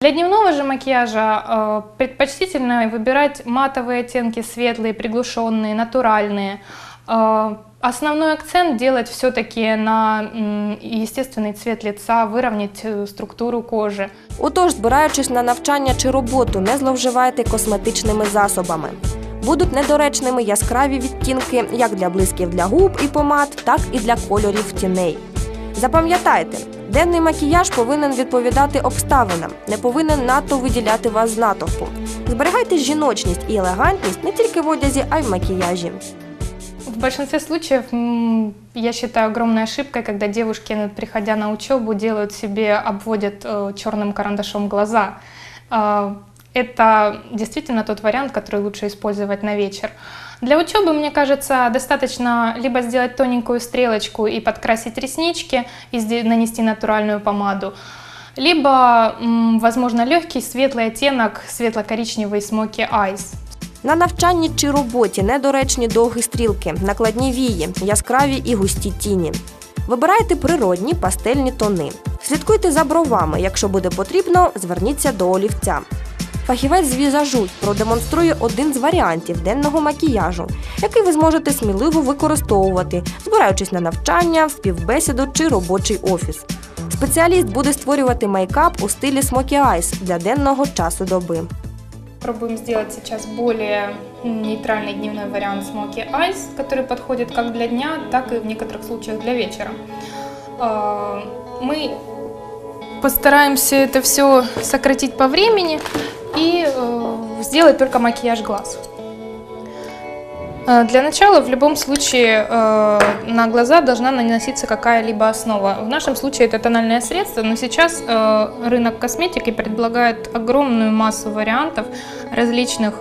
Для дневного же макияжа э, предпочтительно выбирать матовые оттенки, светлые, приглушенные, натуральные. Э, основной акцент делать все-таки на м, естественный цвет лица, выровнять э, структуру кожи. Отож, збираючись на навчання чи роботу, не зловживайте косметичними засобами. Будуть недоречними яскраві відтінки як для блисків для губ і помад, так і для кольорів тіней. Запам'ятайте, денний макіяж повинен відповідати обставинам, не повинен надто виділяти вас з натовпу. Зберігайте жіночність і елегантність не тільки в одязі, а й в макіяжі. В большинстве случаев м, я считаю огромной ошибкой, когда девушки, приходя на учебу, делают себе, обводят э, черным карандашом глаза. А, Это действительно тот вариант, который лучше использовать на вечер. Для учебы, мне кажется, достаточно либо сделать тоненькую стрелочку и подкрасить реснички, и сде- нанести натуральную помаду, либо, м, возможно, легкий светлый оттенок, светло-коричневый smoky eyes. На навчанні чи роботі недоречні довгі стрілки, накладні вії, яскраві і густі тіні. Вибирайте природні пастельні тони. Слідкуйте за бровами. Якщо буде потрібно, зверніться до олівця. Фахівець з візажу продемонструє один з варіантів денного макіяжу, який ви зможете сміливо використовувати, збираючись на навчання, в співбесіду чи робочий офіс. Спеціаліст буде створювати мейкап у стилі Smoky Eyes для денного часу доби. Пробуем сделать сейчас более м, нейтральный дневной вариант Smoky Eyes, который подходит как для дня, так и в некоторых случаях для вечера. А, Мы постараемся это все сократить по времени и э, сделать только макияж глаз. Э, Для начала в любом случае э, на глаза должна наноситься какая-либо основа. В нашем случае это тональное средство, но сейчас э, рынок косметики предлагает огромную массу вариантов различных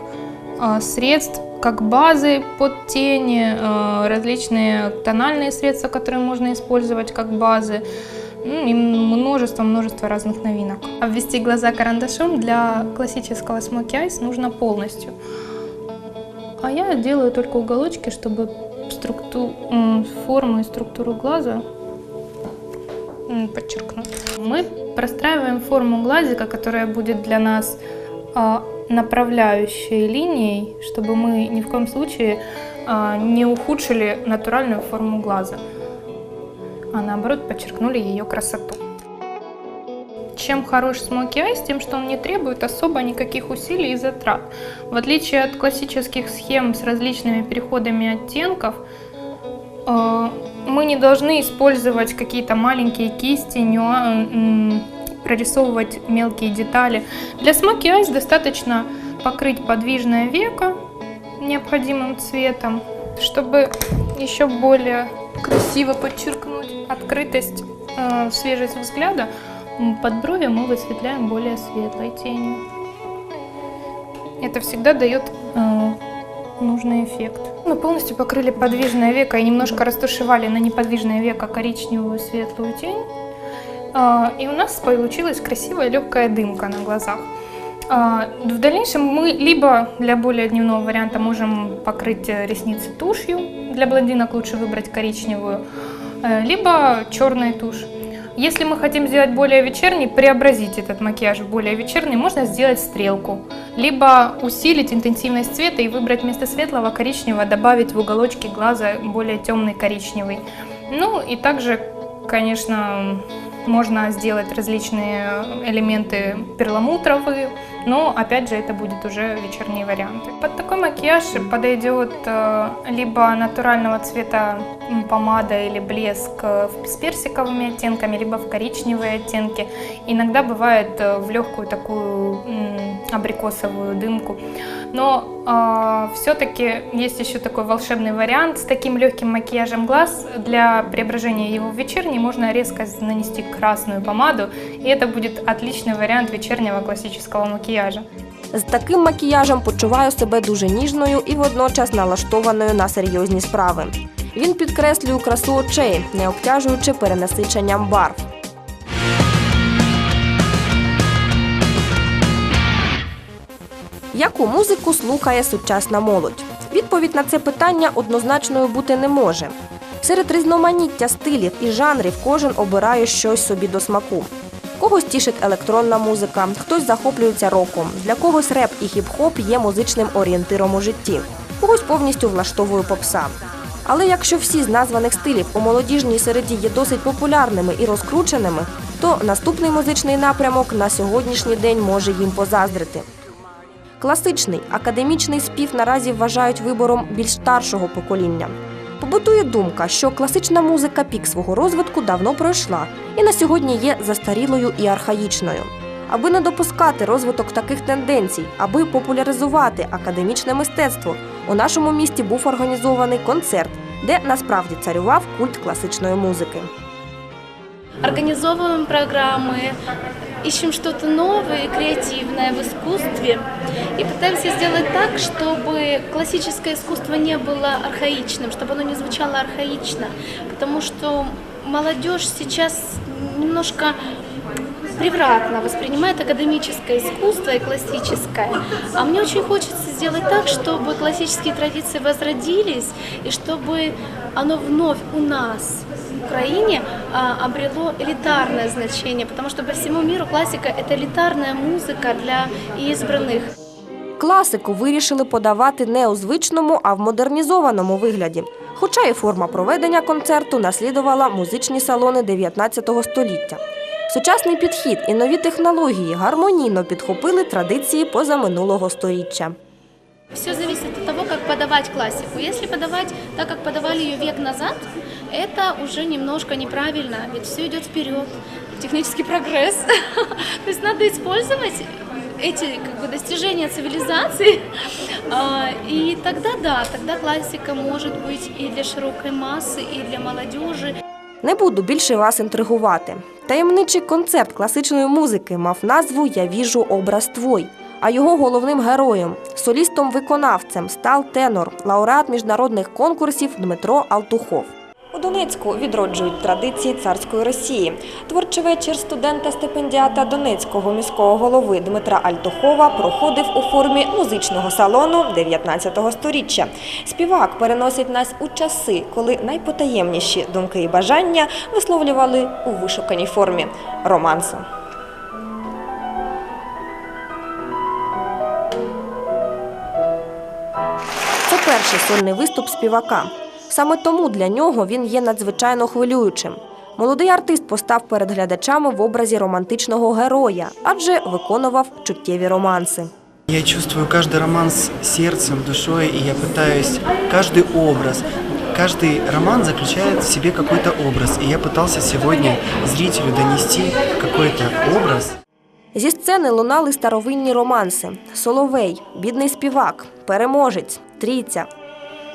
э, средств, как базы под тени, э, различные тональные средства, которые можно использовать как базы. И множество-множество разных новинок. Обвести глаза карандашом для классического смоки айс нужно полностью. А я делаю только уголочки, чтобы структу- форму и структуру глаза подчеркнуть. Мы простраиваем форму глазика, которая будет для нас а, направляющей линией, чтобы мы ни в коем случае а, не ухудшили натуральную форму глаза, а наоборот подчеркнули ее красоту. Чем хорош Smoky Eyes? Тем, что он не требует особо никаких усилий и затрат. В отличие от классических схем с различными переходами оттенков, э, мы не должны использовать какие-то маленькие кисти, нюа- прорисовывать мелкие детали. Для Smoky Eyes достаточно покрыть подвижное веко необходимым цветом, чтобы еще более красиво подчеркнуть открытость, э, свежесть взгляда. Под брови мы высветляем более светлой тенью. Это всегда дает э, нужный эффект. Мы полностью покрыли подвижное веко и немножко растушевали на неподвижное веко коричневую светлую тень. А, И у нас получилась красивая легкая дымка на глазах. В дальнейшем мы либо для более дневного варианта можем покрыть э, ресницы тушью, для блондинок лучше выбрать коричневую, э, либо черной тушь. Если мы хотим сделать более вечерний, преобразить этот макияж в более вечерний, можно сделать стрелку. Либо усилить интенсивность цвета и выбрать вместо светлого коричневого, добавить в уголочки глаза более темный коричневый. Ну и также, конечно, можно сделать различные элементы перламутровые, но опять же это будет уже вечерние варианты. Под такой макияж подойдет э, либо натурального цвета помада или блеск э, с персиковыми оттенками, либо в коричневые оттенки. Иногда бывает э, в легкую такую абрикосовую дымку. Но все-таки есть еще такой волшебный вариант с таким легким макияжем глаз. Для преображения его в вечерний можно резко нанести красную помаду, и это будет отличный вариант вечернего классического макияжа. З таким макіяжем почуваю себе дуже ніжною і водночас налаштованою на серйозні справи. Він підкреслює красу очей, не обтяжуючи перенасиченням барв. Яку музику слухає сучасна молодь? Відповідь на це питання однозначною бути не може. Серед різноманіття стилів і жанрів кожен обирає щось собі до смаку. Когось тішить електронна музика, хтось захоплюється роком, для когось реп і хіп-хоп є музичним орієнтиром у житті, когось повністю влаштовує попса. Але якщо всі з названих стилів у молодіжній середі є досить популярними і розкрученими, то наступний музичний напрямок на сьогоднішній день може їм позаздрити. Класичний академічний спів наразі вважають вибором більш старшого покоління. Побутує думка, що класична музика пік свого розвитку давно пройшла і на сьогодні є застарілою і архаїчною. Аби не допускати розвиток таких тенденцій, аби популяризувати академічне мистецтво, у нашому місті був організований концерт, де насправді царював культ класичної музики. Организовываем программы, ищем что-то новое и креативное в искусстве и пытаемся сделать так, чтобы классическое искусство не было архаичным, чтобы оно не звучало архаично, потому что молодежь сейчас немножко превратно воспринимает академическое искусство и классическое. А мне очень хочется сделать так, чтобы классические традиции возродились и чтобы оно вновь у нас, в Украине, а, обрело элитарное значение, потому что по всему миру классика – это элитарная музыка для избранных. Класику вирішили подавати не у звичному, а в модернізованому вигляді. Хоча і форма проведення концерту наслідувала музичні салони 19 століття. Сучасний підхід і нові технології гармонійно підхопили традиції позаминулого сторіччя. Все зависит от того, как подавать классику. Если подавать так, как подавали ее век назад, это уже немножко неправильно, ведь все идет вперед, технический прогресс. То есть надо использовать эти как бы, достижения цивилизации, А, и тогда да, тогда классика может быть и для широкой массы, и для молодежи. Не буду більше вас інтригувати. Таємничий концерт класичної музики мав назву Я віжу образ твой. А його головним героєм, солістом-виконавцем став тенор, лауреат міжнародних конкурсів Дмитро Алтухов. У Донецьку відроджують традиції царської Росії. Творчий вечір студента-стипендіата Донецького міського голови Дмитра Альтухова проходив у формі музичного салону 19-го сторіччя. Співак переносить нас у часи, коли найпотаємніші думки і бажання висловлювали у вишуканій формі романсу. Це перший сольний виступ співака. Саме тому для нього він є надзвичайно хвилюючим. Молодий артист постав перед глядачами в образі романтичного героя, адже виконував чуттєві романси. Я чувствую каждый романс сердцем, душой, и я пытаюсь каждый образ, каждый роман заключает в себе какой-то образ, и я пытался сегодня зрителю донести какой-то образ. Зі сцени лунали старовинні романси: Соловей, бідний співак, переможець, трійця.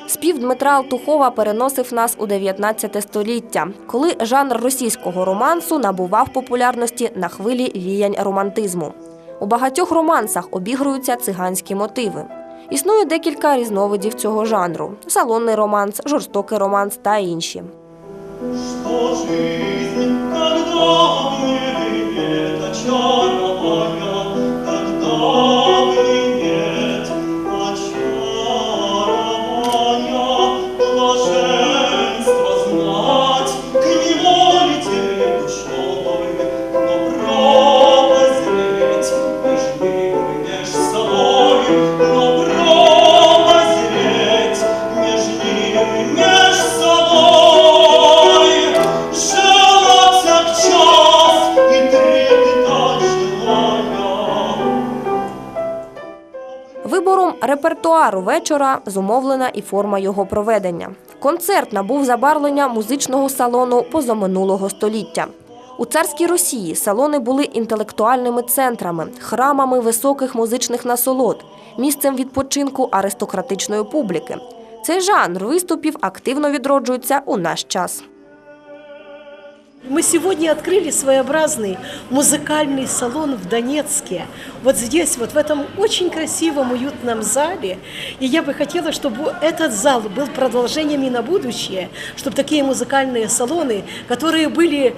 Спів Дмитра Алтухова переносив нас у 19 століття, коли жанр російського романсу набував популярності на хвилі віянь романтизму. У багатьох романсах обігруються циганські мотиви. Існує декілька різновидів цього жанру: салонний романс, жорстокий романс та інші. Репертуару вечора зумовлена і форма його проведення. Концерт набув забарвлення музичного салону позаминулого століття. У царській Росії салони були інтелектуальними центрами, храмами високих музичних насолод, місцем відпочинку аристократичної публіки. Цей жанр виступів активно відроджується у наш час. Мы сегодня открыли своеобразный музыкальный салон в Донецке. Вот здесь, вот в этом очень красивом, уютном зале. И я бы хотела, чтобы этот зал был продолжением и на будущее, чтобы такие музыкальные салоны, которые были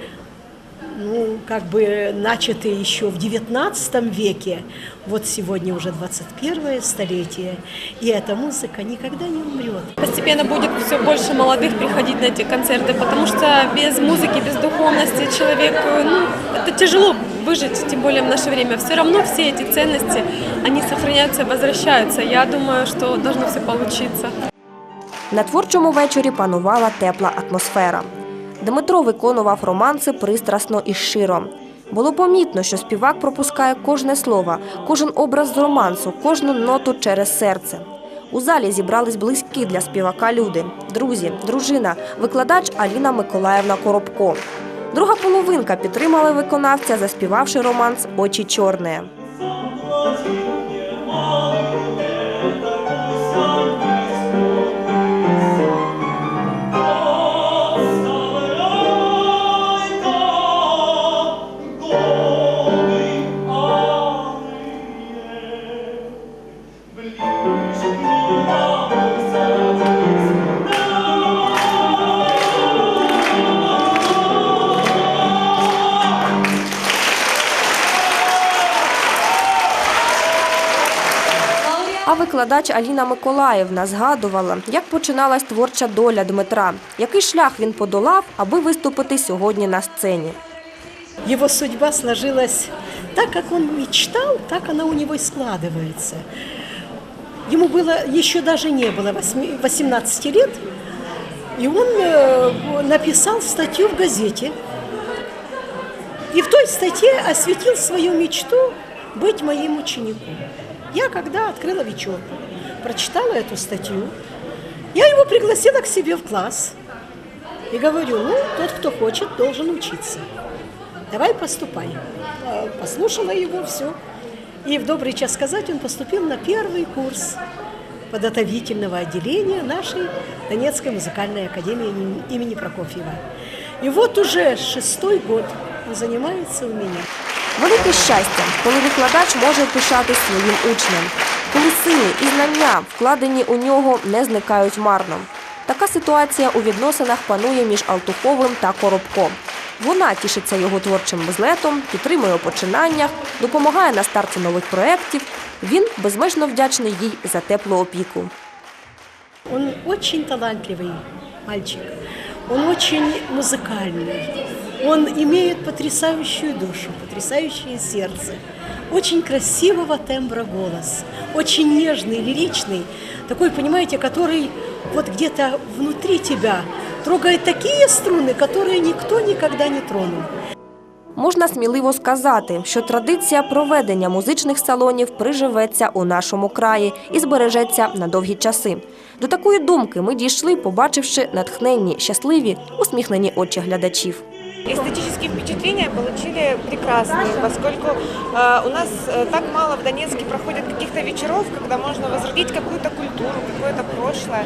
ну, как бы начатые еще в XIX веке. Вот сегодня уже 21 столетие, и эта музыка никогда не умрет. Постепенно будет все больше молодых приходить на эти концерты, потому что без музыки, без духовности человек, э, ну, это тяжело выжить, тем более в наше время. Все равно все эти ценности, они сохраняются и возвращаются. Я думаю, что должно все получиться. На творчому вечорі панувала тепла атмосфера. Дмитро виконував романси пристрасно і щиро. Було помітно, що співак пропускає кожне слово, кожен образ з романсу, кожну ноту через серце. У залі зібрались близькі для співака люди, друзі, дружина, викладач Аліна Миколаївна Коробко. Друга половинка підтримала виконавця, заспівавши романс Очі чорне. А викладач Аліна Миколаївна згадувала, як починалась творча доля Дмитра, який шлях він подолав, аби виступити сьогодні на сцені. Его судьба сложилась так, как он мечтал, так она у него и складывается. Ему было, еще даже не было восьми- 18 лет, и он э, написал статью в газете. И в той статье осветил свою мечту быть моим учеником. Я, когда открыла вечерку, прочитала эту статью, я его пригласила к себе в класс и говорю, ну, тот, кто хочет, должен учиться. Давай поступай. Э, Послушала его, все. И в добрый час сказать он поступил на первый курс подготовительного отделения нашей Донецкой музыкальной академии имени- имени Прокофьева. И вот уже шестой год он занимается у меня. Велике щастя, коли викладач може пишатись своїм учнем, коли сили і знання, вкладені у нього, не зникають марно. Така ситуація у відносинах панує між Алтуховим та Коробко. Вона тішиться його творчим злетом, підтримує у починаннях, допомагає на старті нових проєктів. Він безмежно вдячний їй за теплу опіку. Он очень талантливый мальчик. Он очень музыкальный. Он имеет потрясающую душу, потрясающее сердце. Очень красивого тембра голос. Очень нежный, лиричный. Такой, понимаете, который вот где-то внутри тебя трогает такие струны, которые никто никогда не тронул. Можна сміливо сказати, що традиція проведення музичних салонів приживеться у нашому краї і збережеться на довгі часи. До такої думки ми дійшли, побачивши натхненні, щасливі, усміхнені очі глядачів. Эстетические впечатления получили прекрасные, поскольку э, у нас э, так мало в Донецке проходит каких-то вечеров, когда можно возродить какую-то культуру, какое-то прошлое.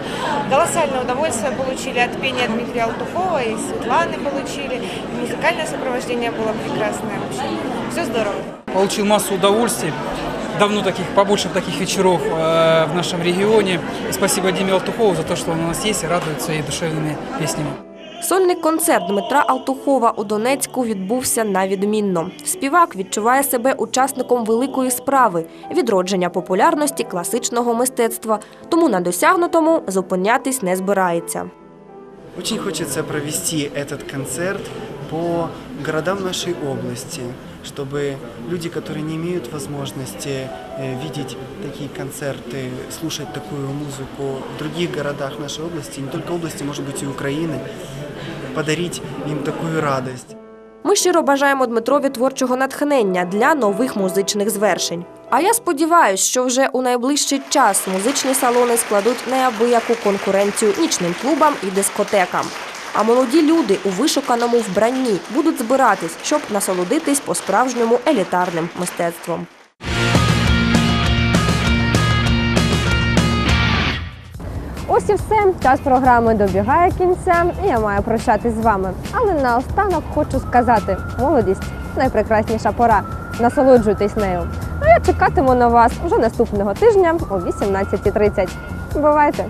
Колоссальное удовольствие получили от пения Дмитрия Алтухова и Светланы получили. И музыкальное сопровождение было прекрасное. Все здорово. Получил массу удовольствий. Давно таких, побольше таких вечеров э, в нашем регионе. И спасибо Диме Алтухову за то, что он у нас есть и радует своими душевными песнями. Сольний концерт Дмитра Алтухова у Донецьку відбувся на відмінно. Співак відчуває себе учасником великої справи відродження популярності класичного мистецтва, тому на досягнутому зупинятись не збирається. Очень хочется провести этот концерт по городам нашей области, чтобы люди, которые не имеют возможности э, видеть такие концерты, слушать такую музыку в других городах нашей области, не только области, может быть и Украины, подарить им такую радость. Ми щиро бажаємо Дмитрові творчого натхнення для нових музичних звершень. А я сподіваюся, що вже у найближчий час музичні салони складуть неабияку конкуренцію нічним клубам і дискотекам. А молоді люди у вишуканому вбранні будуть збиратись, щоб насолодитись по-справжньому елітарним мистецтвом. Ось і все. Час програми добігає кінця, і я маю прощатись з вами. Але наостанок хочу сказати: молодість найпрекрасніша пора. Насолоджуйтесь нею. А я чекатиму на вас вже наступного тижня о 18.30. Бувайте!